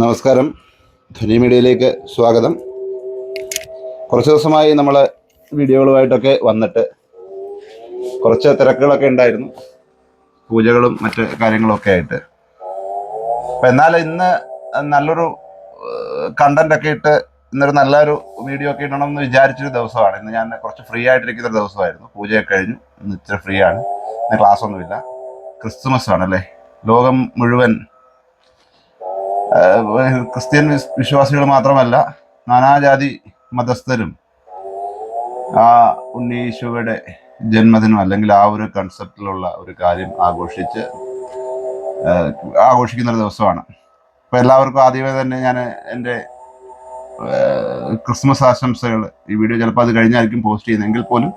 നമസ്കാരം. ധനി മീഡിയയിലേക്ക് സ്വാഗതം. കുറച്ച് ദിവസമായി നമ്മൾ വീഡിയോകളുമായിട്ടൊക്കെ വന്നിട്ട് കുറച്ച് തിരക്കുകളൊക്കെ ഉണ്ടായിരുന്നു. പൂജകളും മറ്റ് കാര്യങ്ങളൊക്കെ ആയിട്ട്. അപ്പം എന്നാൽ ഇന്ന് നല്ലൊരു കണ്ടന്റ് ഒക്കെ ഇട്ട് ഇന്നൊരു നല്ലൊരു വീഡിയോ ഒക്കെ ഇടണം എന്ന് വിചാരിച്ചൊരു ദിവസമാണ്. ഇന്ന് ഞാൻ കുറച്ച് ഫ്രീ ആയിട്ടിരിക്കുന്ന ഒരു ദിവസമായിരുന്നു. പൂജയൊക്കെ കഴിഞ്ഞു. ഇന്ന് ഇച്ചിരി ഫ്രീ ആണ്. ഇന്ന് ക്ലാസ് ഒന്നുമില്ല. ക്രിസ്തുമസ് ആണല്ലേ? ലോകം മുഴുവൻ ക്രിസ്ത്യൻ വിസ്- വിശ്വാസികൾ മാത്രമല്ല നാനാജാതി മതസ്ഥരും ആ ഉണ്ണീശോയുടെ ജന്മദിനം അല്ലെങ്കിൽ ആ ഒരു കൺസെപ്റ്റിലുള്ള ഒരു കാര്യം ആഘോഷിച്ച് ആഘോഷിക്കുന്ന ഒരു ദിവസമാണ്. അപ്പോൾ എല്ലാവർക്കും ആദ്യമേ തന്നെ ഞാൻ എന്റെ ക്രിസ്മസ് ആശംസകൾ ഈ വീഡിയോ ചിലപ്പോൾ അത് കഴിഞ്ഞായിരിക്കും പോസ്റ്റ് ചെയ്യുന്നതെങ്കിൽ പോലും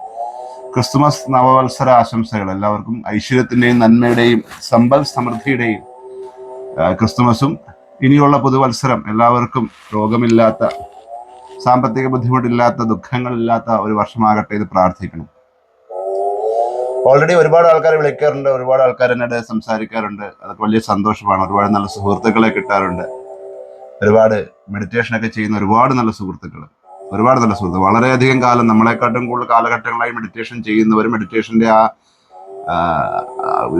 ക്രിസ്മസ് നവവത്സര ആശംസകൾ എല്ലാവർക്കും ഐശ്വര്യത്തിന്റെയും നന്മയുടെയും സമ്പൽ സമൃദ്ധിയുടെയും ക്രിസ്തുമസും ഇനിയുള്ള പുതുവത്സരം എല്ലാവർക്കും രോഗമില്ലാത്ത സാമ്പത്തിക ബുദ്ധിമുട്ടില്ലാത്ത ദുഃഖങ്ങളില്ലാത്ത ഒരു വർഷമാകട്ടെ ഇത് പ്രാർത്ഥിക്കണം ഓൾറെഡി ഒരുപാട് ആൾക്കാർ വിളിക്കാറുണ്ട് ഒരുപാട് ആൾക്കാർ എന്നോട് സംസാരിക്കാറുണ്ട്. അതൊക്കെ വലിയ സന്തോഷമാണ്. ഒരുപാട് നല്ല സുഹൃത്തുക്കളെ കിട്ടാറുണ്ട്. ഒരുപാട് മെഡിറ്റേഷൻ ഒക്കെ ചെയ്യുന്ന ഒരുപാട് നല്ല സുഹൃത്തുക്കൾ ഒരുപാട് നല്ല സുഹൃത്തുക്കൾ വളരെയധികം കാലം നമ്മളെക്കാട്ടും കൂടുതൽ കാലഘട്ടങ്ങളായി മെഡിറ്റേഷൻ ചെയ്യുന്നവർ മെഡിറ്റേഷന്റെ ആ ആ,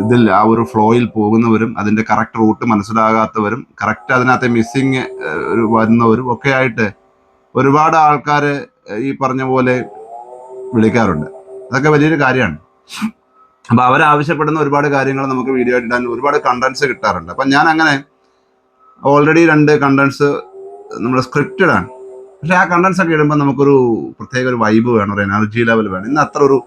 ഇതിൽ ആ ഒരു ഫ്ലോയിൽ പോകുന്നവരും അതിന്റെ കറക്റ്റ് റൂട്ട് മനസ്സിലാകാത്തവരും കറക്റ്റ് അതിനകത്തെ മിസ്സിങ് ഒരു വരുന്നവരും ഒക്കെ ആയിട്ട് ഒരുപാട് ആൾക്കാർ ഈ പറഞ്ഞ പോലെ വിളിക്കാറുണ്ട്. അതൊക്കെ വലിയൊരു കാര്യമാണ്. അപ്പൊ അവരാവശ്യപ്പെടുന്ന ഒരുപാട് കാര്യങ്ങൾ നമുക്ക് വീഡിയോ ഇടാൻ ഒരുപാട് കണ്ടൻസ് കിട്ടാറുണ്ട്. അപ്പൊ ഞാൻ അങ്ങനെ ഓൾറെഡി രണ്ട് കണ്ടൻസ് നമ്മുടെ സ്ക്രിപ്റ്റഡ് ആണ്. പക്ഷെ ആ കണ്ടൻസ് ഒക്കെ ഇടുമ്പോൾ നമുക്കൊരു പ്രത്യേക ഒരു വൈബ് വേണം ഒരു എനർജി ലെവൽ വേണം. ഇന്ന് അത്ര ഒരു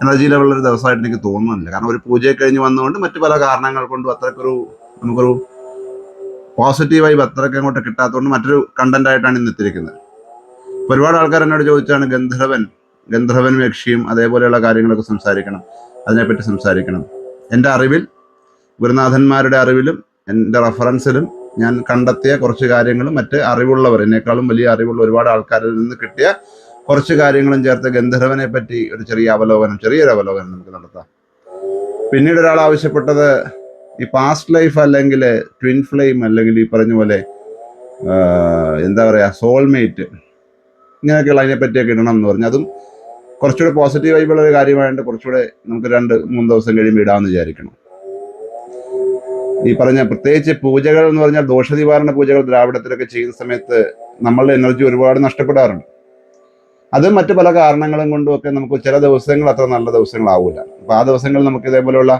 എനർജി ലെവലുള്ള ഒരു ദിവസമായിട്ട് എനിക്ക് തോന്നുന്നില്ല. കാരണം ഒരു പൂജയെ കഴിഞ്ഞ് വന്നുകൊണ്ട് മറ്റു പല കാരണങ്ങൾ കൊണ്ടും അത്രക്കൊരു നമുക്കൊരു പോസിറ്റീവ് വൈബ് അത്രയ്ക്ക് അങ്ങോട്ട് കിട്ടാത്തതുകൊണ്ട് മറ്റൊരു കണ്ടന്റ് ആയിട്ടാണ് ഇന്ന് എത്തിയിരിക്കുന്നത്. ഒരുപാട് ആൾക്കാർ എന്നോട് ചോദിച്ചാണ് ഗന്ധർവൻ ഗന്ധർവനും യക്ഷിയും അതേപോലെയുള്ള കാര്യങ്ങളൊക്കെ സംസാരിക്കണം അതിനെപ്പറ്റി സംസാരിക്കണം. എന്റെ അറിവിൽ ഗുരുനാഥന്മാരുടെ അറിവിലും എന്റെ റെഫറൻസിലും ഞാൻ കണ്ടെത്തിയ കുറച്ച് കാര്യങ്ങളും മറ്റ് അറിവുള്ളവർ എന്നെക്കാളും വലിയ അറിവുള്ള ഒരുപാട് ആൾക്കാരിൽ നിന്ന് കിട്ടിയ കുറച്ച് കാര്യങ്ങളും ചേർത്ത് ഗന്ധർവനെ പറ്റി ഒരു ചെറിയ അവലോകനം ചെറിയൊരു അവലോകനം നമുക്ക് നടത്താം. പിന്നീട് ഒരാൾ ആവശ്യപ്പെട്ടത് ഈ പാസ്റ്റ് ലൈഫ് അല്ലെങ്കിൽ ട്വിൻ ഫ്ലെയിം അല്ലെങ്കിൽ ഈ പറഞ്ഞ പോലെ എന്താ പറയുക സോൾമേറ്റ് ഇങ്ങനെയൊക്കെയുള്ള അതിനെ പറ്റിയൊക്കെ ഇടണം എന്ന് പറഞ്ഞു. അതും കുറച്ചുകൂടെ പോസിറ്റീവ് ആയിട്ടുള്ള ഒരു കാര്യമായതുകൊണ്ട് കുറച്ചുകൂടെ നമുക്ക് രണ്ട് മൂന്ന് ദിവസം കഴിയുമ്പോൾ ഇടാമെന്ന് വിചാരിക്കണം. ഈ പറഞ്ഞ പ്രത്യേകിച്ച് പൂജകൾ എന്ന് പറഞ്ഞാൽ ദോഷനിവാരണ പൂജകൾ ദ്രാവിഡത്തിലൊക്കെ ചെയ്യുന്ന സമയത്ത് നമ്മളുടെ എനർജി ഒരുപാട് നഷ്ടപ്പെടാറുണ്ട്. അത് മറ്റു പല കാരണങ്ങളും കൊണ്ടും ഒക്കെ നമുക്ക് ചില ദിവസങ്ങൾ അത്ര നല്ല ദിവസങ്ങളാവില്ല അപ്പൊ ആ ദിവസങ്ങളിൽ നമുക്ക് ഇതേപോലെയുള്ള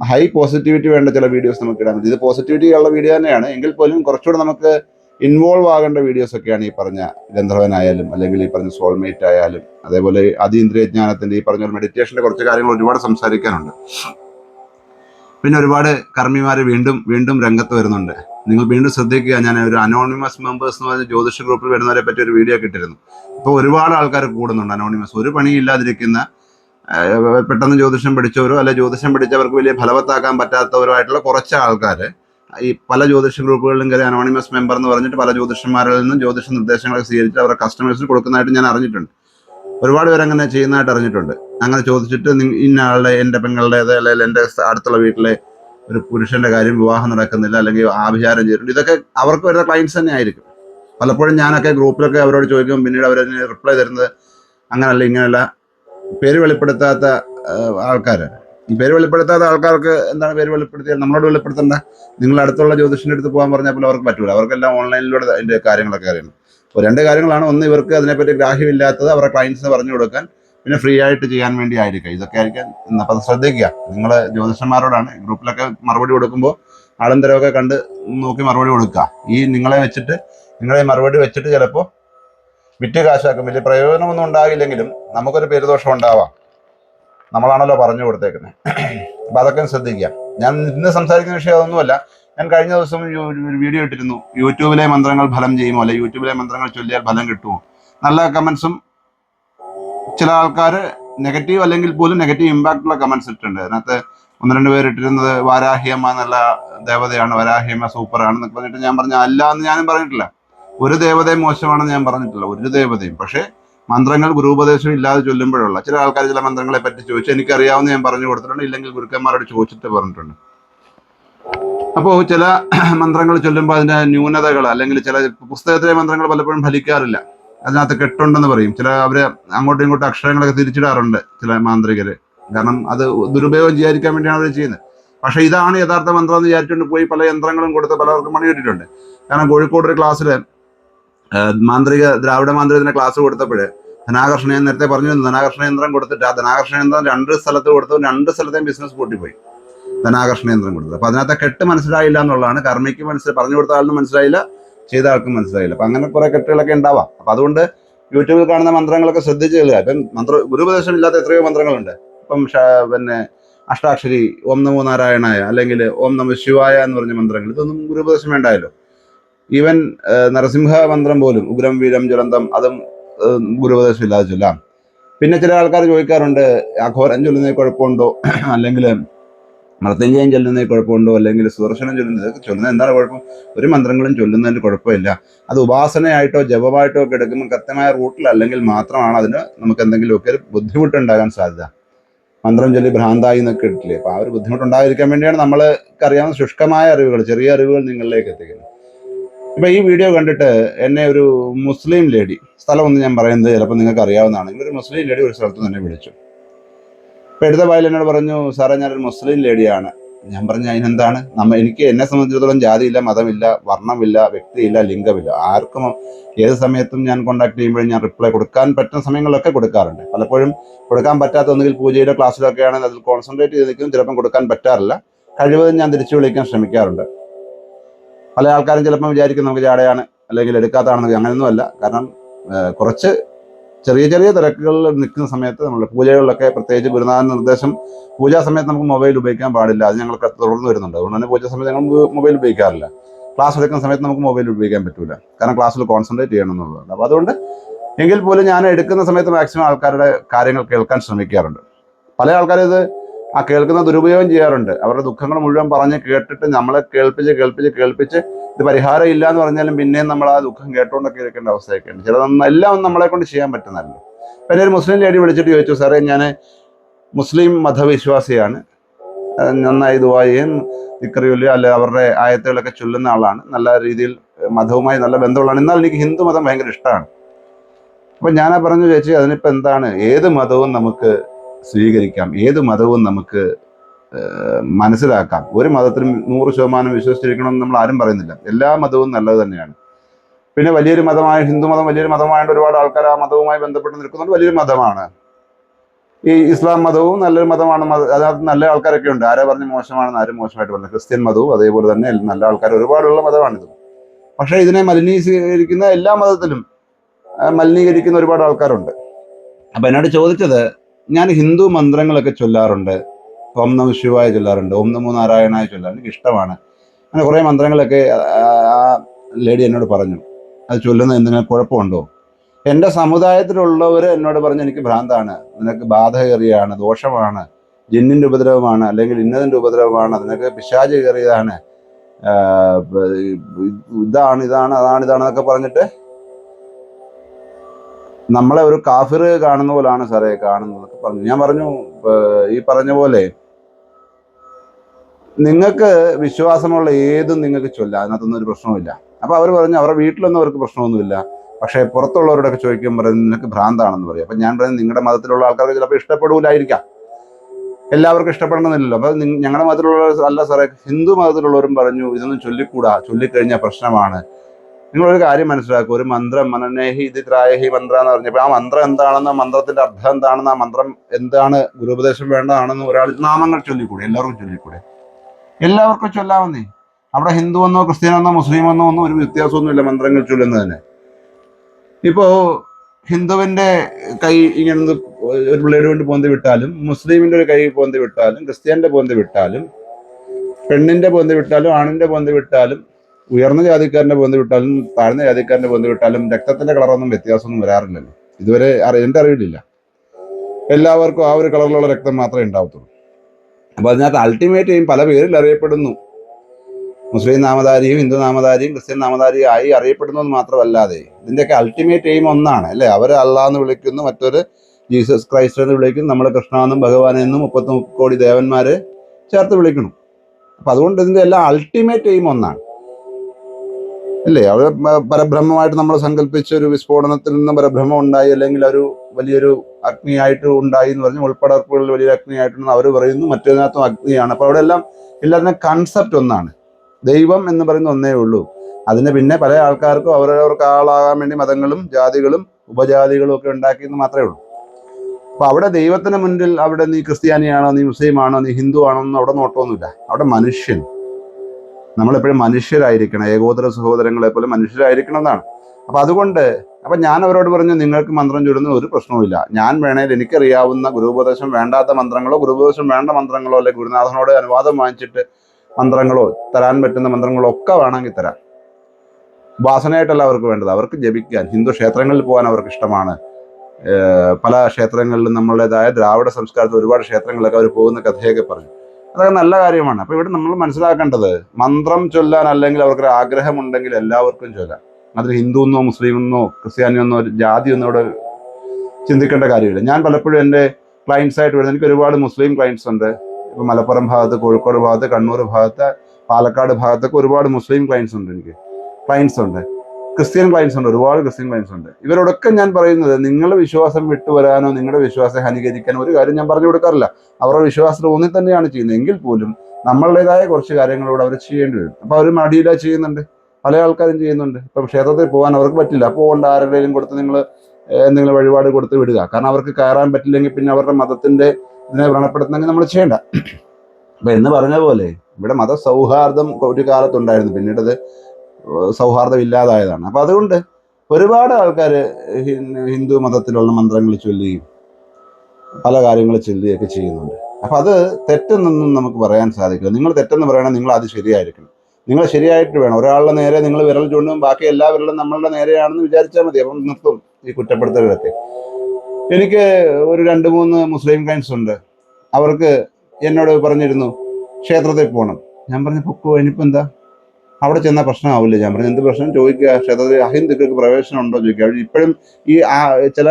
ഹൈ പോസിറ്റിവിറ്റി വേണ്ട ചില വീഡിയോസ് നമുക്ക് ഇടാൻ പറ്റും. ഇത് പോസിറ്റിവിറ്റി ഉള്ള വീഡിയോ തന്നെയാണ്. എങ്കിൽ പോലും കുറച്ചുകൂടെ നമുക്ക് ഇൻവോൾവ് ആകേണ്ട വീഡിയോസ് ഒക്കെയാണ് ഈ പറഞ്ഞ ഗന്ധർവനായാലും അല്ലെങ്കിൽ ഈ പറഞ്ഞ സോൾമേറ്റ് ആയാലും അതേപോലെ അതീന്ദ്രിയജ്ഞാനത്തിന്റെ ഈ പറഞ്ഞ മെഡിറ്റേഷന്റെ കുറച്ച് കാര്യങ്ങൾ ഒരുപാട് സംസാരിക്കാനുണ്ട്. പിന്നെ ഒരുപാട് കർമ്മിമാർ വീണ്ടും വീണ്ടും രംഗത്ത് വരുന്നുണ്ട്. നിങ്ങൾ വീണ്ടും ശ്രദ്ധിക്കുക. ഞാൻ ഒരു അനോണിമസ് മെമ്പേഴ്സ് എന്ന് പറഞ്ഞ ജ്യോതിഷ ഗ്രൂപ്പിൽ വരുന്നവരെ പറ്റി ഒരു വീഡിയോ കിട്ടിയിരുന്നു അപ്പോൾ ഒരുപാട് ആൾക്കാർ കൂടുന്നുണ്ട് അനോണിമസ് ഒരു പണിയില്ലാതിരിക്കുന്ന പെട്ടെന്ന് ജ്യോതിഷം പഠിച്ചവരോ അല്ലെ ജ്യോതിഷം പഠിച്ചവർക്ക് വലിയ ഫലവത്താക്കാൻ പറ്റാത്തവരോ ആയിട്ടുള്ള കുറച്ച് ആൾക്കാർ ഈ പല ജ്യോതിഷ ഗ്രൂപ്പുകളിലും കയറി അനോണിമസ് മെമ്പർ എന്ന് പറഞ്ഞിട്ട് പല ജ്യോതിഷന്മാരിൽ നിന്നും ജ്യോതിഷ നിർദ്ദേശങ്ങളൊക്കെ സ്വീകരിച്ച് അവരുടെ കസ്റ്റമേഴ്സിന് കൊടുക്കുന്നതായിട്ട് ഞാൻ അറിഞ്ഞിട്ടുണ്ട്. ഒരുപാട് പേര് അങ്ങനെ ചെയ്യുന്നതായിട്ട് അറിഞ്ഞിട്ടുണ്ട്. അങ്ങനെ ചോദിച്ചിട്ട് ഇന്ന ആളുടെ എന്റെ പെങ്ങളുടേത് അല്ലെങ്കിൽ എന്റെ അടുത്തുള്ള വീട്ടിലെ ഒരു പുരുഷന്റെ കാര്യം വിവാഹം നടക്കുന്നില്ല അല്ലെങ്കിൽ ആഭിചാരം ചെയ്തിട്ടുണ്ട്. ഇതൊക്കെ അവർക്ക് വരുന്ന ക്ലയൻസ് തന്നെ ആയിരിക്കും. പലപ്പോഴും ഞാനൊക്കെ ഗ്രൂപ്പിലൊക്കെ അവരോട് ചോദിക്കും പിന്നീട് അവരതിന് റിപ്ലൈ തരുന്നത് അങ്ങനല്ല ഇങ്ങനല്ല. പേര് വെളിപ്പെടുത്താത്ത ആൾക്കാർ ഈ പേര് വെളിപ്പെടുത്താത്ത ആൾക്കാർക്ക് എന്താണ് പേര് വെളിപ്പെടുത്തിയാൽ നമ്മളോട് വെളിപ്പെടുത്തണ്ട? നിങ്ങൾ അടുത്തുള്ള ജ്യോതിഷന്റെ അടുത്ത് പോകാൻ പറഞ്ഞാൽ പോലും അവർക്ക് പറ്റൂല. അവർക്കെല്ലാം ഓൺലൈനിലൂടെ അതിന്റെ കാര്യങ്ങളൊക്കെ അറിയണം. അപ്പോൾ രണ്ട് കാര്യങ്ങളാണ്. ഒന്ന് ഇവർക്ക് അതിനെപ്പറ്റി ഗ്രാഹ്യമില്ലാത്തത് അവരുടെ ക്ലയൻസിന് പറഞ്ഞു കൊടുക്കാൻ. പിന്നെ ഫ്രീ ആയിട്ട് ചെയ്യാൻ വേണ്ടി ആയിരിക്കും. ഇതൊക്കെ ആയിരിക്കാം അപ്പം ശ്രദ്ധിക്കുക. നിങ്ങൾ ജ്യോതിഷന്മാരോടാണ്. ഗ്രൂപ്പിലൊക്കെ മറുപടി കൊടുക്കുമ്പോൾ ആളന്തരമൊക്കെ കണ്ട് നോക്കി മറുപടി കൊടുക്കുക. ഈ നിങ്ങളെ വെച്ചിട്ട് നിങ്ങളെ മറുപടി വെച്ചിട്ട് ചിലപ്പോൾ വിറ്റ് കാശാക്കും. വലിയ പ്രയോജനമൊന്നും ഉണ്ടാകില്ലെങ്കിലും നമുക്കൊരു പേരുദോഷം ഉണ്ടാവാം. നമ്മളാണല്ലോ പറഞ്ഞു കൊടുത്തേക്കുന്നത് അപ്പം അതൊക്കെ ശ്രദ്ധിക്കുക. ഞാൻ ഇന്ന് സംസാരിക്കുന്ന വിഷയം അതൊന്നുമല്ല. ഞാൻ കഴിഞ്ഞ ദിവസം ഒരു വീഡിയോ ഇട്ടിരുന്നു. യൂട്യൂബിലെ മന്ത്രങ്ങൾ ഫലം ചെയ്യുമോ? അല്ലെ യൂട്യൂബിലെ മന്ത്രങ്ങൾ ചൊല്ലിയാൽ ഫലം കിട്ടുമോ? നല്ല കമന്റ്സും ചില ആൾക്കാർ നെഗറ്റീവ് അല്ലെങ്കിൽ പോലും നെഗറ്റീവ് ഇമ്പാക്ട് ഉള്ള കമന്റ്സ് ഇട്ടിട്ടുണ്ട്. അതിനകത്ത് ഒന്ന് രണ്ട് പേര് ഇട്ടിരുന്നത് വാരാഹിയമ്മ എന്നുള്ള ദേവതയാണ് വാരാഹിയമ്മ സൂപ്പർ ആണെന്നൊക്കെ പറഞ്ഞിട്ട് ഞാൻ പറഞ്ഞ അല്ല എന്ന് ഞാനും പറഞ്ഞിട്ടില്ല. ഒരു ദേവതയും മോശമാണെന്ന് ഞാൻ പറഞ്ഞിട്ടില്ല. ഒരു ദേവതയും. പക്ഷേ മന്ത്രങ്ങൾ ഗുരുപദേശം ഇല്ലാതെ ചൊല്ലുമ്പോഴുള്ള ചില ആൾക്കാർ ചില മന്ത്രങ്ങളെ പറ്റി ചോദിച്ചു എനിക്കറിയാവുന്ന ഞാൻ പറഞ്ഞു കൊടുത്തിട്ടുണ്ട്. ഇല്ലെങ്കിൽ ഗുരുക്കന്മാരോട് ചോദിച്ചിട്ട് പറഞ്ഞിട്ടുണ്ട്. അപ്പോൾ ചില മന്ത്രങ്ങൾ ചൊല്ലുമ്പോൾ അതിന്റെ ന്യൂനതകൾ അല്ലെങ്കിൽ ചില പുസ്തകത്തിലെ മന്ത്രങ്ങൾ പലപ്പോഴും ഫലിക്കാറില്ല. അതിനകത്ത് കെട്ടുണ്ടെന്ന് പറയും. ചില അവർ അങ്ങോട്ടും ഇങ്ങോട്ടും അക്ഷരങ്ങളൊക്കെ തിരിച്ചിടാറുണ്ട് ചില മാന്ത്രികര്. കാരണം അത് ദുരുപയോഗം ചെയ്യാതിരിക്കാൻ വേണ്ടിയാണ് അവർ ചെയ്യുന്നത്. പക്ഷേ ഇതാണ് യഥാർത്ഥ മന്ത്രം എന്ന് വിചാരിച്ചുകൊണ്ട് പോയി പല യന്ത്രങ്ങളും കൊടുത്ത് പലർക്കും മണി കിട്ടിയിട്ടുണ്ട് കാരണം കോഴിക്കോട് ഒരു ക്ലാസ്സിൽ മാന്ത്രിക ദ്രാവിഡ മാന്ത്രികത്തിന് ക്ലാസ് കൊടുത്തപ്പോൾ ധനാകർഷണ നേരത്തെ പറഞ്ഞു ധനാകർഷണ യന്ത്രം കൊടുത്തിട്ട് ആ ധനാകർഷണ യന്ത്രം രണ്ട് സ്ഥലത്ത് കൊടുത്തു. രണ്ട് സ്ഥലത്തെയും ബിസിനസ് പൂട്ടിപ്പോയി. ധനാകർഷണ യന്ത്രം കൊടുത്തത്. അപ്പൊ അതിനകത്ത് കെട്ട് മനസ്സിലായില്ല എന്നുള്ളതാണ്. കർമ്മിക്ക് മനസ്സിലായി പറഞ്ഞു കൊടുത്ത ആളിന് മനസ്സിലായില്ല. ചെയ്ത ആൾക്കും മനസ്സിലായില്ല. അപ്പൊ അങ്ങനെ കുറെ കെട്ടുകളൊക്കെ ഉണ്ടാവാം. അപ്പൊ അതുകൊണ്ട് യൂട്യൂബിൽ കാണുന്ന മന്ത്രങ്ങളൊക്കെ ശ്രദ്ധിച്ച് കേൾക്കുക. ഇപ്പം മന്ത്ര ഗുരുപദേശം ഇല്ലാത്ത എത്രയോ മന്ത്രങ്ങളുണ്ട്. ഇപ്പം പിന്നെ അഷ്ടാക്ഷരി ഓം നമോ നാരായണായ അല്ലെങ്കിൽ ഓം നമ ശിവായ എന്ന് പറഞ്ഞ മന്ത്രങ്ങൾ ഇതൊന്നും ഗുരുപദേശം വേണ്ടായല്ലോ. ഈവൻ നരസിംഹ മന്ത്രം പോലും ഉഗ്രം വീരം ജ്വലന്തം അതും ഗുരുപദേശം ഇല്ലാതെ ചൊല്ലാം. പിന്നെ ചില ആൾക്കാർ ചോദിക്കാറുണ്ട് അഘോരം ചൊല്ലുന്നതിൽ കുഴപ്പമുണ്ടോ? അല്ലെങ്കിൽ മൃത്യുഞ്ജയം ചൊല്ലുന്നതിൽ കുഴപ്പമുണ്ടോ? അല്ലെങ്കിൽ സുദർശനം ചൊല്ലുന്നത്? ചൊല്ലുന്നത് എന്താണ് കുഴപ്പം? ഒരു മന്ത്രങ്ങളും ചൊല്ലുന്നതിന് കുഴപ്പമില്ല. അത് ഉപാസനയായിട്ടോ ജപമായിട്ടോ ഒക്കെ എടുക്കുമ്പോൾ കൃത്യമായ റൂട്ടിൽ അല്ലെങ്കിൽ മാത്രമാണ് അതിന് നമുക്ക് എന്തെങ്കിലുമൊക്കെ ഒരു ബുദ്ധിമുട്ടുണ്ടാകാൻ സാധ്യത. മന്ത്രം ചൊല്ലി ഭ്രാന്തായി എന്നൊക്കെ ഇട്ടില്ലേ അപ്പൊ ആ ഒരു ബുദ്ധിമുട്ടുണ്ടാകാതിരിക്കാൻ വേണ്ടിയാണ് നമ്മൾക്ക് അറിയാവുന്ന ശുഷ്കമായ അറിവുകൾ ചെറിയ അറിവുകൾ നിങ്ങളിലേക്ക് എത്തിക്കുന്നത്. ഇപ്പം ഈ വീഡിയോ കണ്ടിട്ട് എന്നെ ഒരു മുസ്ലിം ലേഡി സ്ഥലമൊന്നും ഞാൻ പറയുന്നത് ചിലപ്പോൾ നിങ്ങൾക്ക് അറിയാവുന്നതാണ്. ഒരു മുസ്ലിം ലേഡി ഒരു സ്ഥലത്ത് തന്നെ വിളിച്ചു. ഇപ്പൊ എടുത്ത എന്നോട് പറഞ്ഞു സാറേ ഞാനൊരു മുസ്ലിം ലേഡിയാണ്. ഞാൻ പറഞ്ഞു അതിനെന്താണ്? നമ്മ എനിക്ക് എന്നെ സംബന്ധിച്ചിടത്തോളം ജാതിയില്ല മതമില്ല വർണമില്ല വ്യക്തിയില്ല ലിംഗമില്ല. ആർക്കും ഏത് സമയത്തും ഞാൻ കോണ്ടാക്ട് ചെയ്യുമ്പോഴും ഞാൻ റിപ്ലൈ കൊടുക്കാൻ പറ്റുന്ന സമയങ്ങളിലൊക്കെ കൊടുക്കാറുണ്ട്. പലപ്പോഴും കൊടുക്കാൻ പറ്റാത്ത ഒന്നുകിൽ പൂജയിലോ ക്ലാസ്സിലോ ആണെങ്കിൽ അതിൽ കോൺസെൻട്രേറ്റ് ചെയ്ത് നിൽക്കും ചിലപ്പം കൊടുക്കാൻ പറ്റാറില്ല. കഴിവതും ഞാൻ തിരിച്ചു വിളിക്കാൻ ശ്രമിക്കാറുണ്ട്. പല ആൾക്കാരും ചിലപ്പം വിചാരിക്കും നമുക്ക് ജാടയാണ് അല്ലെങ്കിൽ എടുക്കാത്തതാണെന്ന് അങ്ങനെയൊന്നുമല്ല. കാരണം കുറച്ച് ചെറിയ ചെറിയ തിരക്കുകളിൽ നിൽക്കുന്ന സമയത്ത് നമ്മൾ പൂജകളിലൊക്കെ പ്രത്യേകിച്ച് ഗുരുനാഥൻ നിർദ്ദേശം പൂജാ സമയത്ത് നമുക്ക് മൊബൈൽ ഉപയോഗിക്കാൻ പാടില്ല. അത് ഞങ്ങൾക്ക് തുടർന്ന് വരുന്നുണ്ട്. അതുകൊണ്ട് തന്നെ പൂജാ സമയത്ത് ഞങ്ങൾ മൊബൈൽ ഉപയോഗിക്കാറില്ല. ക്ലാസ് എടുക്കുന്ന സമയത്ത് നമുക്ക് മൊബൈൽ ഉപയോഗിക്കാൻ പറ്റില്ല കാരണം ക്ലാസ്സിൽ കോൺസെൻട്രേറ്റ് ചെയ്യണം എന്നുള്ളതാണ്. അപ്പോൾ അതുകൊണ്ട് എങ്കിൽ പോലും ഞാൻ എടുക്കുന്ന സമയത്ത് മാക്സിമം ആൾക്കാരുടെ കാര്യങ്ങൾ കേൾക്കാൻ ശ്രമിക്കാറുണ്ട്. പല ആൾക്കാരും ഇത് ആ കേൾക്കുന്ന ദുരുപയോഗം ചെയ്യാറുണ്ട്. അവരുടെ ദുഃഖങ്ങൾ മുഴുവൻ പറഞ്ഞ് കേട്ടിട്ട് നമ്മളെ കേൾപ്പിച്ച് കേൾപ്പിച്ച് കേൾപ്പിച്ച് ഇത് പരിഹാരം ഇല്ല എന്ന് പറഞ്ഞാലും പിന്നെയും നമ്മൾ ആ ദുഃഖം കേട്ടുകൊണ്ടൊക്കെ ഇരിക്കേണ്ട അവസ്ഥയൊക്കെ ഉണ്ട് ചിലതൊന്നും എല്ലാം നമ്മളെ കൊണ്ട് ചെയ്യാൻ പറ്റുന്നതല്ല? പിന്നെ ഒരു മുസ്ലിം ലേഡി വിളിച്ചിട്ട് ചോദിച്ചു സാറേ ഞാൻ മുസ്ലിം മതവിശ്വാസിയാണ്. നന്നായി ദുബായിയും ദിക്കറിയൊല്ലി അല്ലെ അവരുടെ ആയത്തുകളൊക്കെ ചൊല്ലുന്ന ആളാണ്. നല്ല രീതിയിൽ മതവുമായി നല്ല ബന്ധമുള്ളതാണ്. എന്നാൽ എനിക്ക് ഹിന്ദു മതം ഭയങ്കര ഇഷ്ടമാണ്. അപ്പം ഞാൻ പറഞ്ഞു ചോദിച്ചു അതിനിപ്പോൾ എന്താണ്? ഏത് മതവും നമുക്ക് സ്വീകരിക്കാം. ഏത് മതവും നമുക്ക് മനസ്സിലാക്കാം. ഒരു മതത്തിലും നൂറ് ശതമാനം വിശ്വസിച്ചിരിക്കണമെന്ന് നമ്മൾ ആരും പറയുന്നില്ല. എല്ലാ മതവും നല്ലത് തന്നെയാണ്. പിന്നെ വലിയൊരു മതമായ ഹിന്ദു മതം വലിയൊരു മതമായിട്ട് ഒരുപാട് ആൾക്കാർ ആ മതവുമായി ബന്ധപ്പെട്ട് നിൽക്കുന്നുണ്ട് വലിയൊരു മതമാണ്. ഈ ഇസ്ലാം മതവും നല്ലൊരു മതമാണ്. അതായത് നല്ല ആൾക്കാരൊക്കെ ഉണ്ട്. ആരെ പറഞ്ഞ് മോശമാണെന്ന് ആരും മോശമായിട്ട് പറഞ്ഞു ക്രിസ്ത്യൻ മതവും അതേപോലെ തന്നെ നല്ല ആൾക്കാർ ഒരുപാടുള്ള മതമാണിത്. പക്ഷേ ഇതിനെ മലിനീകരിക്കുന്ന എല്ലാ മതത്തിലും മലിനീകരിക്കുന്ന ഒരുപാട് ആൾക്കാരുണ്ട്. അപ്പൊ എന്നോട് ചോദിച്ചത് ഞാൻ ഹിന്ദു മന്ത്രങ്ങളൊക്കെ ചൊല്ലാറുണ്ട്. ഓം നമ ശിവായ ചൊല്ലാറുണ്ട്. ഓം നമോ നാരായണായ ചൊല്ലാറുണ്ട്. എനിക്ക് ഇഷ്ടമാണ്. അങ്ങനെ കുറേ മന്ത്രങ്ങളൊക്കെ ആ ലേഡി എന്നോട് പറഞ്ഞു. അത് ചൊല്ലുന്ന എന്തെങ്കിലും കുഴപ്പമുണ്ടോ? എന്റെ സമുദായത്തിലുള്ളവർ എന്നോട് പറഞ്ഞ് എനിക്ക് ഭ്രാന്താണ്. നിനക്ക് ബാധ കയറിയാണ് ദോഷമാണ് ജിന്നിന്റെ ഉപദ്രവമാണ് അല്ലെങ്കിൽ ഇന്നതിന്റെ ഉപദ്രവമാണ് നിനക്ക് പിശാച് കയറിയതാണ്. ഇതാണ് ഇതാണ് അതാണ് ഇതാണെന്നൊക്കെ പറഞ്ഞിട്ട് നമ്മളെ ഒരു കാഫിർ കാണുന്ന പോലാണ് സാറേ കാണുന്നത് പറഞ്ഞു. ഞാൻ പറഞ്ഞു ഈ പറഞ്ഞ പോലെ നിങ്ങൾക്ക് വിശ്വാസമുള്ള ഏതും നിങ്ങൾക്ക് ചൊല്ലാം. അതിനകത്തൊന്നും ഒരു പ്രശ്നവുമില്ല. അപ്പൊ അവർ പറഞ്ഞു അവരുടെ വീട്ടിലൊന്നും അവർക്ക് പ്രശ്നമൊന്നുമില്ല. പക്ഷേ പുറത്തുള്ളവരോടൊക്കെ ചോദിക്കുമ്പോൾ നിനക്ക് ഭ്രാന്താണെന്ന് പറയും. അപ്പം ഞാൻ പറയുന്നത് നിങ്ങളുടെ മതത്തിലുള്ള ആൾക്കാർക്ക് ചിലപ്പോൾ ഇഷ്ടപ്പെടില്ലായിരിക്കാം എല്ലാവർക്കും ഇഷ്ടപ്പെടണമെന്നില്ലല്ലോ. അപ്പോൾ ഞങ്ങളുടെ മതത്തിലുള്ള അല്ല സാറേ ഹിന്ദു മതത്തിലുള്ളവരും പറഞ്ഞു ഇതൊന്നും ചൊല്ലിക്കൂടാ ചൊല്ലിക്കഴിഞ്ഞാൽ പ്രശ്നമാണ്. നിങ്ങളൊരു കാര്യം മനസ്സിലാക്കുക. ഒരു മന്ത്രം മനനേഹി ഇത് ത്രായഹി മന്ത്ര എന്ന് പറഞ്ഞപ്പോൾ ആ മന്ത്രം എന്താണെന്ന് മന്ത്രത്തിന്റെ അർത്ഥം എന്താണെന്ന് ആ മന്ത്രം എന്താണ് ഗുരുപദേശം വേണ്ടതാണെന്ന് ഒരാൾ നാമങ്ങൾ ചൊല്ലിക്കൂടെ എല്ലാവർക്കും ചൊല്ലിക്കൂടെ. എല്ലാവർക്കും ചൊല്ലാമെന്നേ അവിടെ ഹിന്ദു എന്നോ ക്രിസ്ത്യാനെന്നോ മുസ്ലിം എന്നോ ഒന്നും ഒരു വ്യത്യാസമൊന്നുമില്ല മന്ത്രങ്ങൾ ചൊല്ലുന്നതിന് ഇപ്പോ ഹിന്ദുവിന്റെ കൈ ഇങ്ങനെ ഒരു പിള്ളേര് കൊണ്ട് പോന്തി വിട്ടാലും മുസ്ലിമിന്റെ ഒരു കൈ പോന്തി വിട്ടാലും ക്രിസ്ത്യാനിന്റെ പോന്തി വിട്ടാലും പെണ്ണിന്റെ പോന്തി വിട്ടാലും ആണിന്റെ പോന്തി വിട്ടാലും ഉയർന്ന ജാതിക്കാരന്റെ പോന്തി വിട്ടാലും താഴ്ന്ന ജാതിക്കാരന്റെ പോന്തി വിട്ടാലും രക്തത്തിന്റെ കളറൊന്നും വ്യത്യാസമൊന്നും വരാറില്ലല്ലോ. ഇതുവരെ അറി എന്റെ അറിവിലില്ല. എല്ലാവർക്കും ആ ഒരു കളറിലുള്ള രക്തം മാത്രമേ ഉണ്ടാവത്തുള്ളൂ. അപ്പൊ അതിനകത്ത് അൾട്ടിമേറ്റ് ചെയ്യും പല പേരിൽ അറിയപ്പെടുന്നു. മുസ്ലിം നാമധാരിയും ഹിന്ദു നാമധാരിയും ക്രിസ്ത്യൻ നാമധാരിയും ആയി അറിയപ്പെടുന്നു എന്ന് മാത്രമല്ലാതെ ഇതിന്റെയൊക്കെ അൾട്ടിമേറ്റ് എയിം ഒന്നാണ് അല്ലെ? അവർ അള്ളാന്ന് വിളിക്കുന്നു മറ്റൊരു ജീസസ് ക്രൈസ്റ്റ് എന്ന് വിളിക്കുന്നു നമ്മൾ കൃഷ്ണ ഭഗവാനെന്നും മുപ്പത്തി കോടി ദേവന്മാരെ ചേർത്ത് വിളിക്കണം അപ്പൊ അതുകൊണ്ട് ഇതിന്റെ എല്ലാം അൾട്ടിമേറ്റ് എയിം ഒന്നാണ്. അല്ലേ? അവർ പരബ്രഹ്മമായിട്ട് നമ്മൾ സങ്കല്പിച്ച ഒരു വിസ്ഫോടനത്തിൽ നിന്നും പരബ്രഹ്മം ഉണ്ടായി അല്ലെങ്കിൽ ഒരു വലിയൊരു അഗ്നിയായിട്ട് ഉണ്ടായി എന്ന് പറഞ്ഞ് ഉൾപ്പടർപ്പുകളിൽ വലിയ അഗ്നിയായിട്ടുണ്ടെന്ന് അവർ പറയുന്നു. മറ്റേതിനകത്തും അഗ്നിയാണ്. അപ്പോൾ അവിടെ എല്ലാം എല്ലാത്തിനും കൺസെപ്റ്റ് ഒന്നാണ്. ദൈവം എന്ന് പറയുന്ന ഒന്നേ ഉള്ളൂ. അതിന് പിന്നെ പല ആൾക്കാർക്കും അവരവർക്ക് ആളാകാൻ വേണ്ടി മതങ്ങളും ജാതികളും ഉപജാതികളും ഒക്കെ ഉണ്ടാക്കിയെന്ന് മാത്രമേ ഉള്ളൂ. അപ്പൊ അവിടെ ദൈവത്തിന് മുന്നിൽ അവിടെ നീ ക്രിസ്ത്യാനിയാണോ നീ മുസ്ലിം ആണോ നീ ഹിന്ദു ആണോ എന്ന് അവിടെ നോട്ടമൊന്നുമില്ല അവിടെ മനുഷ്യൻ. നമ്മളെപ്പോഴും മനുഷ്യരായിരിക്കണം. ഏകോദര സഹോദരങ്ങളെ പോലെ മനുഷ്യരായിരിക്കണം എന്നാണ്. അപ്പൊ അതുകൊണ്ട് അപ്പൊ ഞാൻ അവരോട് പറഞ്ഞു നിങ്ങൾക്ക് മന്ത്രം ചൊല്ലുന്ന ഒരു പ്രശ്നവുമില്ല ഞാൻ വേണേൽ എനിക്കറിയാവുന്ന ഗുരുപദേശം വേണ്ടാത്ത മന്ത്രങ്ങളോ ഗുരുപദേശം വേണ്ട മന്ത്രങ്ങളോ അല്ലെങ്കിൽ ഗുരുനാഥനോട് അനുവാദം വാങ്ങിച്ചിട്ട് മന്ത്രങ്ങളോ തരാൻ പറ്റുന്ന മന്ത്രങ്ങളോ ഒക്കെ വേണമെങ്കിൽ തരാം. ഉപാസനയായിട്ടല്ല അവർക്ക് വേണ്ടത്. അവർക്ക് ജപിക്കാൻ ഹിന്ദു ക്ഷേത്രങ്ങളിൽ പോകാൻ അവർക്ക് ഇഷ്ടമാണ്. പല ക്ഷേത്രങ്ങളിലും നമ്മളുടേതായ ദ്രാവിഡ സംസ്കാരത്തിൽ ഒരുപാട് ക്ഷേത്രങ്ങളിലൊക്കെ അവർ പോകുന്ന കഥയൊക്കെ പറഞ്ഞു. അതൊക്കെ നല്ല കാര്യമാണ്. അപ്പോൾ ഇവിടെ നമ്മൾ മനസ്സിലാക്കേണ്ടത് മന്ത്രം ചൊല്ലാൻ അല്ലെങ്കിൽ അവർക്കൊരു ആഗ്രഹമുണ്ടെങ്കിൽ എല്ലാവർക്കും ചൊല്ലാം. അതിൽ ഹിന്ദു എന്നോ മുസ്ലിം എന്നോ ക്രിസ്ത്യാനി എന്നോ ജാതി എന്നോ ഇവിടെ ചിന്തിക്കേണ്ട കാര്യമില്ല. ഞാൻ പലപ്പോഴും എന്റെ ക്ലയൻസ് ആയിട്ട് വരുന്നത് എനിക്ക് ഒരുപാട് മുസ്ലിം ക്ലയൻസ് ഉണ്ട്. ഇപ്പം മലപ്പുറം ഭാഗത്ത് കോഴിക്കോട് ഭാഗത്ത് കണ്ണൂർ ഭാഗത്ത് പാലക്കാട് ഭാഗത്തൊക്കെ ഒരുപാട് മുസ്ലിം ക്ലയൻസ് ഉണ്ട് എനിക്ക്. ക്ലയൻസ് ഉണ്ട്. ക്രിസ്ത്യൻ ക്ലയൻസ് ഉണ്ട്. ഒരുപാട് ക്രിസ്ത്യൻ ക്ലയൻസ് ഉണ്ട്. ഇവരോടൊക്കെ ഞാൻ പറയുന്നത് നിങ്ങളുടെ വിശ്വാസം വിട്ടുവരാനോ നിങ്ങളുടെ വിശ്വാസം ഹനികരിക്കാനോ ഒരു കാര്യം ഞാൻ പറഞ്ഞു കൊടുക്കാറില്ല. അവരുടെ വിശ്വാസത്തിൽ ഒന്നിൽ തന്നെയാണ് ചെയ്യുന്നത്. എങ്കിൽ പോലും നമ്മളുടേതായ കുറച്ച് കാര്യങ്ങളോട് അവർ ചെയ്യേണ്ടി വരും. അപ്പോൾ അവർ മടിയില്ല ചെയ്യുന്നുണ്ട്. പല ആൾക്കാരും ചെയ്യുന്നുണ്ട്. ഇപ്പം ക്ഷേത്രത്തിൽ പോകാൻ അവർക്ക് പറ്റില്ല. അപ്പോൾ കൊണ്ട് ആരുടെയും കൊടുത്ത് നിങ്ങൾ എന്തെങ്കിലും വഴിപാട് കൊടുത്ത് വിടുക. കാരണം അവർക്ക് കയറാൻ പറ്റില്ലെങ്കിൽ പിന്നെ അവരുടെ മതത്തിന്റെ ഇതിനെ വ്രണപ്പെടുത്തണമെങ്കിൽ നമ്മൾ ചെയ്യണ്ട. അപ്പം എന്ന് പറഞ്ഞ പോലെ ഇവിടെ മത സൗഹാർദ്ദം ഒരു കാലത്തുണ്ടായിരുന്നു. പിന്നീട് അത് സൗഹാർദ്ദം ഇല്ലാതായതാണ് അപ്പം അതുകൊണ്ട് ഒരുപാട് ആൾക്കാർ ഹിന്ദു മതത്തിലുള്ള മന്ത്രങ്ങൾ ചൊല്ലുകയും പല കാര്യങ്ങൾ ചൊല്ലുകയൊക്കെ ചെയ്യുന്നുണ്ട്. അപ്പം അത് തെറ്റെന്നൊന്നും നമുക്ക് പറയാൻ സാധിക്കില്ല. നിങ്ങൾ തെറ്റെന്ന് പറയണമെങ്കിൽ നിങ്ങൾ അത് ശരിയായിരിക്കണം. നിങ്ങൾ ശരിയായിട്ട് വേണം. ഒരാളുടെ നേരെ നിങ്ങൾ വിരൽ ചൂണ്ടും ബാക്കി എല്ലാ വിരലും നമ്മളുടെ നേരെയാണെന്ന് വിചാരിച്ചാൽ മതി. അപ്പം നിർത്തും ഈ കുറ്റപ്പെടുത്തലുകളൊക്കെ. എനിക്ക് ഒരു രണ്ട് മൂന്ന് മുസ്ലിം ഫ്രണ്ട്സ് ഉണ്ട്. അവർക്ക് എന്നോട് പറഞ്ഞിരുന്നു ക്ഷേത്രത്തിൽ പോകണം ഞാൻ പറഞ്ഞു പൊക്കോ ഇനിയിപ്പോൾ എന്താ? അവിടെ ചെന്നാൽ പ്രശ്നമാവില്ല. ഞാൻ പറഞ്ഞു എന്ത് പ്രശ്നം? ചോദിക്കുക ക്ഷേത്രത്തിൽ അഹിന്ദുക്കൾക്ക് പ്രവേശനം ഉണ്ടോ ചോദിക്കുക ഇപ്പോഴും ഈ ആ ചില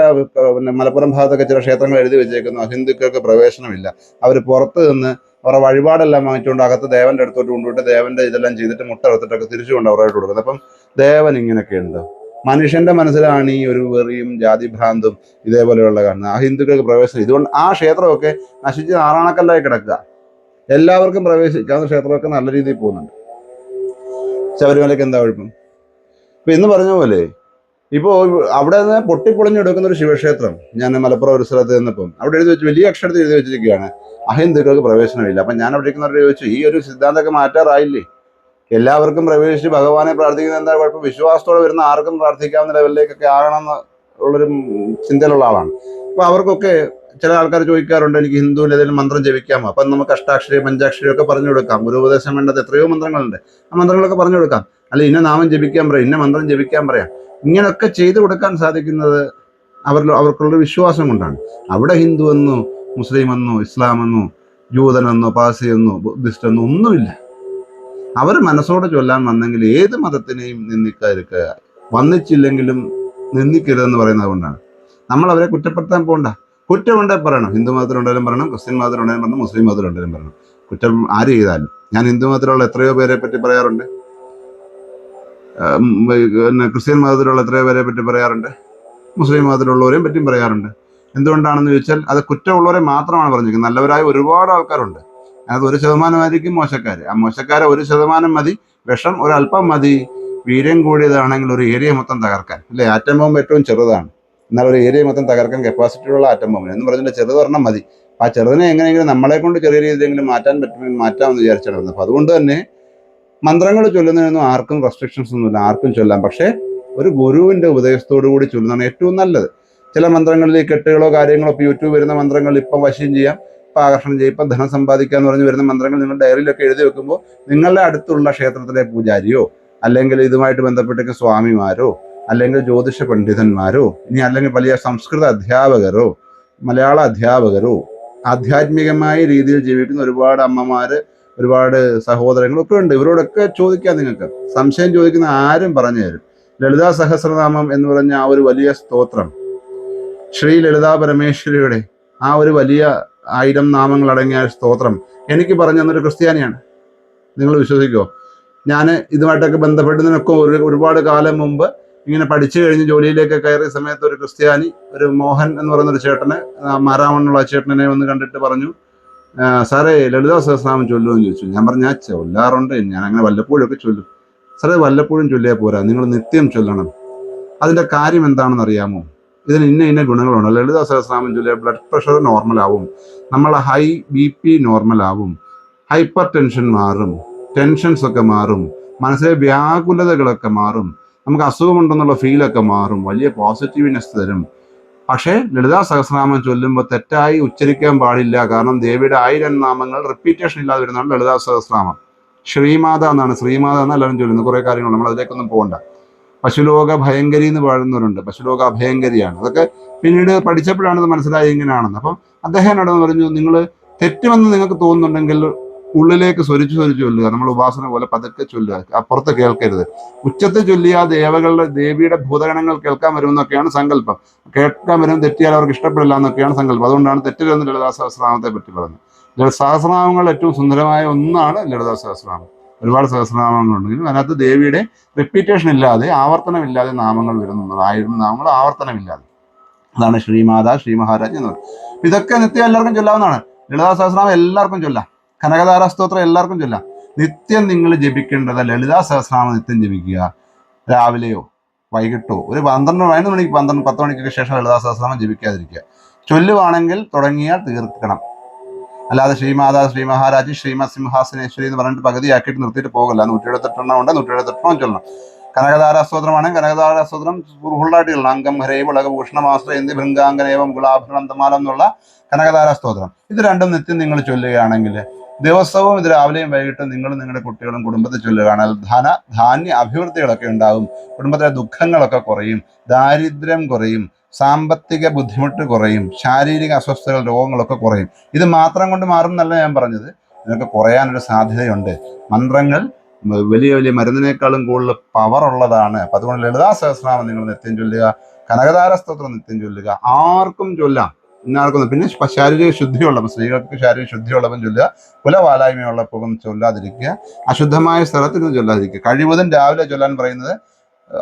പിന്നെ മലപ്പുറം ഭാഗത്തൊക്കെ ചില ക്ഷേത്രങ്ങൾ എഴുതി വെച്ചേക്കുന്നു അഹിന്ദുക്കൾക്ക് പ്രവേശനമില്ല. അവർ പുറത്ത് നിന്ന് അവരുടെ വഴിപാടെല്ലാം വാങ്ങിച്ചുകൊണ്ട് അകത്ത് ദേവന്റെ അടുത്തോട്ട് കൊണ്ടുപോയിട്ട് ദേവന്റെ ഇതെല്ലാം ചെയ്തിട്ട് മുട്ട എടുത്തിട്ടൊക്കെ തിരിച്ചു കൊണ്ട് അവരായിട്ട് കൊടുക്കുന്നത്. അപ്പം ദേവൻ ഇങ്ങനെയൊക്കെ ഉണ്ട് മനുഷ്യന്റെ മനസ്സിലാണ് ഈ ഒരു വെറിയും ജാതിഭ്രാന്തും ഇതേപോലെയുള്ള കാരണം ആ ഹിന്ദുക്കൾക്ക് പ്രവേശനം ഇതുകൊണ്ട് ആ ക്ഷേത്രമൊക്കെ നശിച്ച് നാറാണക്കല്ലായി കിടക്കുക. എല്ലാവർക്കും പ്രവേശിക്കാവുന്ന ക്ഷേത്രമൊക്കെ നല്ല രീതിയിൽ പോകുന്നുണ്ട്. ശബരിമലയ്ക്ക് എന്താ കുഴപ്പം? ഇപ്പൊ ഇന്ന് പറഞ്ഞ പോലെ ഇപ്പോ അവിടെ നിന്ന് പൊട്ടിപ്പൊളിഞ്ഞെടുക്കുന്ന ഒരു ശിവക്ഷേത്രം ഞാൻ മലപ്പുറം ഒരു സ്ഥലത്ത് നിന്നപ്പം അവിടെ എഴുതി വെച്ച് വലിയ അക്ഷരത്തിൽ എഴുതി വെച്ചിരിക്കുകയാണ്. അഹിന്ദുക്കൾക്ക് പ്രവേശനമില്ല. അപ്പൊ ഞാൻ അവിടെ ഇരിക്കുന്നവരോട് ചോദിച്ചു ഈ ഒരു സിദ്ധാന്തമൊക്കെ മാറ്റാറായില്ലേ? എല്ലാവർക്കും പ്രവേശിച്ച് ഭഗവാനെ പ്രാർത്ഥിക്കുന്ന എന്താ കുഴപ്പം? വിശ്വാസത്തോടെ വരുന്ന ആർക്കും പ്രാർത്ഥിക്കാവുന്ന ലെവലിലേക്കൊക്കെ ആകണമെന്ന് ഉള്ളൊരു ചിന്തയിലുള്ള ആളാണ്. അപ്പോൾ അവർക്കൊക്കെ ചില ആൾക്കാർ ചോദിക്കാറുണ്ട് എനിക്ക് ഹിന്ദുവിൽ ഏതെങ്കിലും മന്ത്രം ജപിക്കാമോ? അപ്പം നമുക്ക് അഷ്ടാക്ഷരി പഞ്ചാക്ഷരി ഒക്കെ പറഞ്ഞു കൊടുക്കാം. ഗുരു ഉപദേശം വേണ്ടത് എത്രയോ മന്ത്രങ്ങളുണ്ട്. ആ മന്ത്രങ്ങളൊക്കെ പറഞ്ഞു കൊടുക്കാം. അല്ല ഇന്ന നാമം ജപിക്കാൻ പറയാം ഇന്ന മന്ത്രം ജപിക്കാൻ പറയാം. ഇങ്ങനെയൊക്കെ ചെയ്തു കൊടുക്കാൻ സാധിക്കുന്നത് അവർ അവർക്കുള്ള വിശ്വാസം കൊണ്ടാണ്. അവിടെ ഹിന്ദു എന്നോ മുസ്ലിം എന്നോ ഇസ്ലാം എന്നോ ജൂതനെന്നോ പാസി എന്നോ ബുദ്ധിസ്റ്റ് എന്നോ ഒന്നുമില്ല. അവർ മനസ്സോടെ ചൊല്ലാൻ വന്നെങ്കിൽ ഏത് മതത്തിനെയും നിന്ദിക്കാതിരിക്കുക വന്നിച്ചില്ലെങ്കിലും നിന്ദിക്കരുതെന്ന് പറയുന്നത് കൊണ്ടാണ്. നമ്മൾ അവരെ കുറ്റപ്പെടുത്താൻ പോകണ്ട കുറ്റമുണ്ടേ പറയണം. ഹിന്ദു മതത്തിലുണ്ടെങ്കിലും പറയണം ക്രിസ്ത്യൻ മതത്തിലുണ്ടെങ്കിലും പറയണം മുസ്ലിം മതത്തിലുണ്ടെങ്കിലും പറയണം. കുറ്റം ആര് ചെയ്താലും. ഞാൻ ഹിന്ദു മതത്തിലുള്ള എത്രയോ പേരെ പറ്റി പറയാറുണ്ട്. പിന്നെ ക്രിസ്ത്യൻ മതത്തിലുള്ള എത്രയോ പേരെ പറ്റി പറയാറുണ്ട്. മുസ്ലിം മതത്തിലുള്ളവരെയും പറ്റിയും പറയാറുണ്ട്. എന്തുകൊണ്ടാണെന്ന് ചോദിച്ചാൽ അത് കുറ്റമുള്ളവരെ മാത്രമാണ് പറഞ്ഞിരിക്കുന്നത്. നല്ലവരായ ഒരുപാട് ആൾക്കാരുണ്ട്. അത് ഒരു ശതമാനമായിരിക്കും മോശക്കാർ ആ മോശക്കാരെ ഒരു ശതമാനം മതി. വിഷം ഒരല്പം മതി. വീര്യം കൂടിയതാണെങ്കിൽ ഒരു ഏരിയ മൊത്തം തകർക്കാൻ. അല്ലേ? ആറ്റം ബോംബ് ഏറ്റവും ചെറുതാണ്. എന്നാൽ ഒരു ഏരിയ മൊത്തം തകർക്കാൻ കപ്പാസിറ്റി ഉള്ള ആറ്റം ബോംബിന് എന്ന് പറഞ്ഞാൽ ചെറുതൊരെണ്ണം മതി. ആ ചെറുതിനെ എങ്ങനെയെങ്കിലും നമ്മളെ കൊണ്ട് ചെറിയ രീതിയിലെങ്കിലും മാറ്റാൻ പറ്റുമെങ്കിൽ മാറ്റാമെന്ന് വിചാരിച്ചാണ് വരുന്നത്. അപ്പൊ അതുകൊണ്ട് തന്നെ മന്ത്രങ്ങൾ ചൊല്ലുന്നതിനൊന്നും ആർക്കും റെസ്ട്രിക്ഷൻസ് ഒന്നുമില്ല ആർക്കും ചൊല്ലാം. പക്ഷേ ഒരു ഗുരുവിന്റെ ഉപദേശത്തോടു കൂടി ചൊല്ലുന്നതാണ് ഏറ്റവും നല്ലത്. ചില മന്ത്രങ്ങളിൽ കെട്ടുകളോ കാര്യങ്ങളോ ഇപ്പോൾ യൂട്യൂബ് വരുന്ന മന്ത്രങ്ങൾ ഇപ്പം വശം ചെയ്യാം ഇപ്പം ആകർഷണം ചെയ്യും ഇപ്പം ധനം സമ്പാദിക്കുക എന്ന് പറഞ്ഞ് വരുന്ന മന്ത്രങ്ങൾ നിങ്ങൾ ഡയറിയിലൊക്കെ എഴുതി വെക്കുമ്പോൾ നിങ്ങളുടെ അടുത്തുള്ള ക്ഷേത്രത്തിലെ പൂജാരിയോ അല്ലെങ്കിൽ ഇതുമായിട്ട് ബന്ധപ്പെട്ട സ്വാമിമാരോ അല്ലെങ്കിൽ ജ്യോതിഷ പണ്ഡിതന്മാരോ ഇനി അല്ലെങ്കിൽ വലിയ സംസ്കൃത അധ്യാപകരോ മലയാള അധ്യാപകരോ ആധ്യാത്മികമായ രീതിയിൽ ജീവിക്കുന്ന ഒരുപാട് അമ്മമാര് ഒരുപാട് സഹോദരങ്ങളൊക്കെ ഉണ്ട്. ഇവരോടൊക്കെ ചോദിക്കാം നിങ്ങൾക്ക്. സംശയം ചോദിക്കുന്ന ആരും പറഞ്ഞു തരും. ലളിതാ സഹസ്രനാമം എന്ന് പറഞ്ഞ ആ ഒരു വലിയ സ്തോത്രം. ശ്രീ ലളിതാ പരമേശ്വരിയുടെ ആ ഒരു വലിയ ആയിരം നാമങ്ങൾ അടങ്ങിയ സ്തോത്രം എനിക്ക് പറഞ്ഞു തന്നൊരു ക്രിസ്ത്യാനിയാണ്. നിങ്ങൾ വിശ്വസിക്കുമോ ഞാൻ ഇതുമായിട്ടൊക്കെ ബന്ധപ്പെട്ടതിനൊക്കെ ഒരു ഒരുപാട് കാലം മുമ്പ് ഇങ്ങനെ പഠിച്ചു കഴിഞ്ഞ് ജോലിയിലേക്ക് കയറിയ സമയത്ത് ഒരു ക്രിസ്ത്യാനി ഒരു മോഹൻ എന്ന് പറയുന്ന ഒരു ചേട്ടനെ മാരാമണ്ണുള്ള ചേട്ടനെ ഒന്ന് കണ്ടിട്ട് പറഞ്ഞു. "ആ, സാറേ ലളിതാ സഹസ്രനാമം ചൊല്ലുമോ എന്ന് ചോദിച്ചു. ഞാൻ പറഞ്ഞാൽ ചൊല്ലാറുണ്ട്. ഞാൻ അങ്ങനെ വല്ലപ്പോഴും ഒക്കെ ചൊല്ലും. സാറേ വല്ലപ്പോഴും ചൊല്ലിയാൽ പോരാ. നിങ്ങൾ നിത്യം ചൊല്ലണം. അതിന്റെ കാര്യം എന്താണെന്ന് അറിയാമോ? ഇതിന് ഇന്ന ഇന്ന ഗുണങ്ങളുണ്ട്. ലളിതാ സഹസ്രനാമം ചൊല്ലിയാൽ ബ്ലഡ് പ്രഷർ നോർമൽ ആവും. നമ്മളെ ഹൈ ബി പി നോർമൽ ആവും. ഹൈപ്പർ ടെൻഷൻ മാറും. ടെൻഷൻസ് ഒക്കെ മാറും. മനസ്സിലെ വ്യാകുലതകളൊക്കെ മാറും. നമുക്ക് അസുഖമുണ്ടെന്നുള്ള ഫീലൊക്കെ മാറും. വലിയ പോസിറ്റീവ്നെസ് തരും. പക്ഷേ ലളിതാ സഹസ്രനാമം ചൊല്ലുമ്പോൾ തെറ്റായി ഉച്ചരിക്കാൻ പാടില്ല. കാരണം ദേവിയുടെ ആയിരം നാമങ്ങൾ റിപ്പീറ്റേഷൻ ഇല്ലാതെ വരുന്നതാണ് ലളിതാ സഹസ്രനാമം. ശ്രീമാത എന്നാണ്. ശ്രീമാത എന്ന് എല്ലാവരും ചൊല്ലുന്നത്. കുറേ കാര്യങ്ങൾ നമ്മൾ അതിലേക്കൊന്നും പോകണ്ട. പശുലോക ഭയങ്കരി എന്ന് പാടുന്നവരുണ്ട്. പശുലോക അഭയങ്കരിയാണ്. അതൊക്കെ പിന്നീട് പഠിച്ചപ്പോഴാണ് ഇത് മനസ്സിലായി ഇങ്ങനെയാണെന്ന് അപ്പം അദ്ദേഹം എന്നോട് പറഞ്ഞു നിങ്ങൾ തെറ്റുമെന്ന് നിങ്ങൾക്ക് തോന്നുന്നുണ്ടെങ്കിൽ ഉള്ളിലേക്ക് സ്വരിച്ചു സ്വരിച്ചു ചൊല്ലുക. നമ്മൾ ഉപാസന പോലെ പതുക്കെ ചൊല്ലുക. അപ്പുറത്ത് കേൾക്കരുത്. ഉച്ചത്തിൽ ആ ദേവകളുടെ ദേവിയുടെ ഭൂതഗണങ്ങൾ കേൾക്കാൻ വരുമെന്നൊക്കെയാണ് സങ്കല്പം. കേൾക്കാൻ വരും തെറ്റിയാൽ അവർക്ക് ഇഷ്ടപ്പെടില്ല എന്നൊക്കെയാണ് സങ്കല്പം. അതുകൊണ്ടാണ് തെറ്റില്ലെന്ന് ലളിതാ സഹസ്രനാമത്തെ പറ്റി പറഞ്ഞത് ലളിത സഹസ്രനാമങ്ങൾ ഏറ്റവും സുന്ദരമായ ഒന്നാണ് ലളിതാ സഹസ്രനാമം ഒരുപാട് സഹസ്രനാമങ്ങളുണ്ടെങ്കിലും അതിനകത്ത് ദേവിയുടെ റിപ്പീറ്റേഷൻ ഇല്ലാതെ ആവർത്തനമില്ലാതെ നാമങ്ങൾ വരുന്നു ആയിരം നാമങ്ങൾ ആവർത്തനമില്ലാതെ. അതാണ് ശ്രീമാത ശ്രീ മഹാരാജ് എന്ന് പറയുന്നത്. ഇതൊക്കെ നിത്യം എല്ലാവർക്കും ചൊല്ലാവുന്നതാണ്. ലളിതാ സഹസ്രനാമം എല്ലാവർക്കും ചൊല്ലാം. കനകധാര സ്തോത്രം എല്ലാവർക്കും ചൊല്ലാം. നിത്യം നിങ്ങൾ ജപിക്കേണ്ടത് ലളിതാ സഹസ്രനാമം നിത്യം ജപിക്കുക. രാവിലെയോ വൈകിട്ടോ ഒരു പന്ത്രണ്ട് പതിനൊന്ന് മണിക്ക് പന്ത്രണ്ട് പത്ത് മണിക്കൊക്കെ ശേഷം ലളിതാ സഹസ്രനാമം ജപിക്കാതിരിക്കുക. ചൊല്ലുവാണെങ്കിൽ തുടങ്ങിയാൽ തീർക്കണം. അല്ലാതെ ശ്രീമാതാ ശ്രീ മഹാരാജ് ശ്രീമ സിംഹാസനേശ്വരി എന്ന് പറഞ്ഞിട്ട് പകുതിയാക്കിയിട്ട് നിർത്തിയിട്ട് പോകല്ല. നൂറ്റി എഴുപത്തെട്ടെണ്ണം ഉണ്ട് നൂറ്റി എഴുപത്തെട്ടെണ്ണം ചൊല്ലണം. കനകധാരാസ്തോത്രമാണ് കനകധാരാസ്തോത്രം കനകധാര സ്തോത്രം ഫുള്ളായിട്ട് ചൊല്ലണം. അംഗം ഹരേ എന്തി ഭൃംഗാംഗനേവം ഗുലാഭരണം തമാലം എന്നുള്ള കനകധാരാസ്തോത്രം ഇത് രണ്ടും നിത്യം നിങ്ങൾ ചൊല്ലുകയാണെങ്കിൽ ദിവസവും ഇത് രാവിലെയും വൈകിട്ടും നിങ്ങളും നിങ്ങളുടെ കുട്ടികളും കുടുംബത്തെ ചൊല്ലുകയാണെങ്കിൽ ധന ധാന്യ അഭിവൃദ്ധികളൊക്കെ ഉണ്ടാകും. കുടുംബത്തിലെ ദുഃഖങ്ങളൊക്കെ കുറയും ദാരിദ്ര്യം കുറയും സാമ്പത്തിക ബുദ്ധിമുട്ട് കുറയും ശാരീരിക അസ്വസ്ഥതകൾ രോഗങ്ങളൊക്കെ കുറയും. ഇത് മാത്രം കൊണ്ട് മാറും എന്നല്ല ഞാൻ പറഞ്ഞത്. ഇതിനൊക്കെ കുറയാനൊരു സാധ്യതയുണ്ട്. മന്ത്രങ്ങൾ വലിയ വലിയ മരുന്നിനേക്കാളും കൂടുതൽ പവർ ഉള്ളതാണ്. അപ്പൊ അതുകൊണ്ട് ലളിതാ സഹസ്രനാമം നിങ്ങൾ നിത്യം ചൊല്ലുക കനകതാര സ്തോത്രം നിത്യം ചൊല്ലുക ആർക്കും ചൊല്ലാം. ഇന്നാർക്കും പിന്നെ ശാരീരിക ശുദ്ധിയുള്ളവൻ സ്ത്രീകൾക്ക് ശാരീരിക ശുദ്ധിയുള്ളവൻ ചൊല്ലുക കുലവാലായ്മയുള്ളപ്പോൾ ചൊല്ലാതിരിക്കുക അശുദ്ധമായ സ്ഥലത്ത് നിന്ന് ചൊല്ലാതിരിക്കുക. കഴിവതും രാവിലെ ചൊല്ലാൻ പറയുന്നത്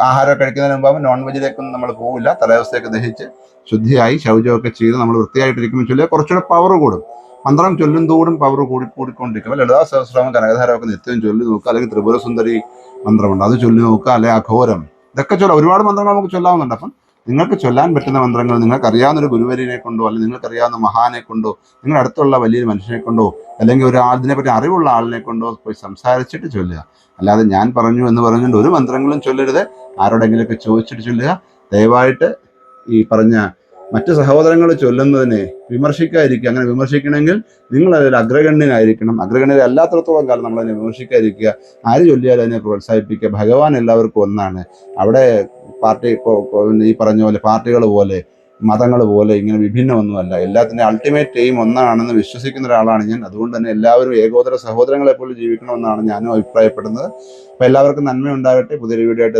ആഹാരം കഴിക്കുന്നതിന് മുമ്പ് നോൺ വെജിലേക്കൊന്നും നമ്മൾ പോവില്ല. തലേദിവസത്തേക്ക് ദഹിച്ച് ശുദ്ധിയായി ശൗചമൊക്കെ ചെയ്ത് നമ്മൾ വൃത്തിയായിട്ടിരിക്കുമ്പോൾ ചൊല്ലിയാൽ കുറച്ചുകൂടെ പവർ കൂടും. മന്ത്രം ചൊല്ലും തോടും പവർ കൂടി കൂടിക്കൊണ്ടിരിക്കും. അപ്പോൾ ലളിതാ സഹസ്രനാമം കനകധാരമൊക്കെ നിത്യം ചൊല്ലി നോക്കുക. അല്ലെങ്കിൽ ത്രിപുര സുന്ദരി മന്ത്രമുണ്ട്. അത് ചൊല്ലി നോക്കുക. അല്ലെങ്കിൽ അഘോരം. ഇതൊക്കെ ചൊല്ലാം. ഒരുപാട് മന്ത്രങ്ങൾ നമുക്ക് ചൊല്ലാവുന്നുണ്ട്. അപ്പം നിങ്ങൾക്ക് ചൊല്ലാൻ പറ്റുന്ന മന്ത്രങ്ങൾ നിങ്ങൾക്ക് അറിയാവുന്ന ഒരു ഗുരുവരിനെ കൊണ്ടോ അല്ലെങ്കിൽ നിങ്ങൾക്ക് അറിയാവുന്ന മഹാനെ കൊണ്ടോ നിങ്ങളുടെ അടുത്തുള്ള വലിയൊരു മനുഷ്യനെ കൊണ്ടോ അല്ലെങ്കിൽ ഒരു അതിനെപ്പറ്റി അറിവുള്ള ആളിനെ കൊണ്ടോ പോയി സംസാരിച്ചിട്ട് ചൊല്ലുക. അല്ലാതെ ഞാൻ പറഞ്ഞു എന്ന് പറഞ്ഞുകൊണ്ട് ഒരു മന്ത്രങ്ങളും ചൊല്ലരുത്. ആരോടെങ്കിലുമൊക്കെ ചോദിച്ചിട്ട് ചൊല്ലുക. ദയവായിട്ട് ഈ പറഞ്ഞ മറ്റ് സഹോദരങ്ങൾ ചൊല്ലുന്നതിനെ വിമർശിക്കാതിരിക്കുക. അങ്ങനെ വിമർശിക്കണമെങ്കിൽ നിങ്ങൾ അതിൽ അഗ്രഗണ്യനായിരിക്കണം. അഗ്രഗണ്യത അല്ലാത്തടത്തോളം കാലം നമ്മളതിനെ വിമർശിക്കാതിരിക്കുക. ആര് ചൊല്ലിയാലും അതിനെ പ്രോത്സാഹിപ്പിക്കുക. ഭഗവാൻ എല്ലാവർക്കും ഒന്നാണ്. അവിടെ പാർട്ടി ഇപ്പോൾ ഇപ്പോ ഈ പറഞ്ഞ പോലെ പാർട്ടികൾ പോലെ മതങ്ങൾ പോലെ ഇങ്ങനെ വിഭിന്നമൊന്നുമല്ല. എല്ലാത്തിന്റെ അൾട്ടിമേറ്റ് എയിം ഒന്നാണെന്ന് വിശ്വസിക്കുന്ന ഒരാളാണ് ഞാൻ. അതുകൊണ്ട് തന്നെ എല്ലാവരും ഏകോദര സഹോദരങ്ങളെ പോലെ ജീവിക്കണമെന്നാണ് ഞാനും അഭിപ്രായപ്പെടുന്നത്. അപ്പോൾ എല്ലാവർക്കും നന്മയുണ്ടാകട്ടെ. പുതിയൊരു വീഡിയോ ആയിട്ട്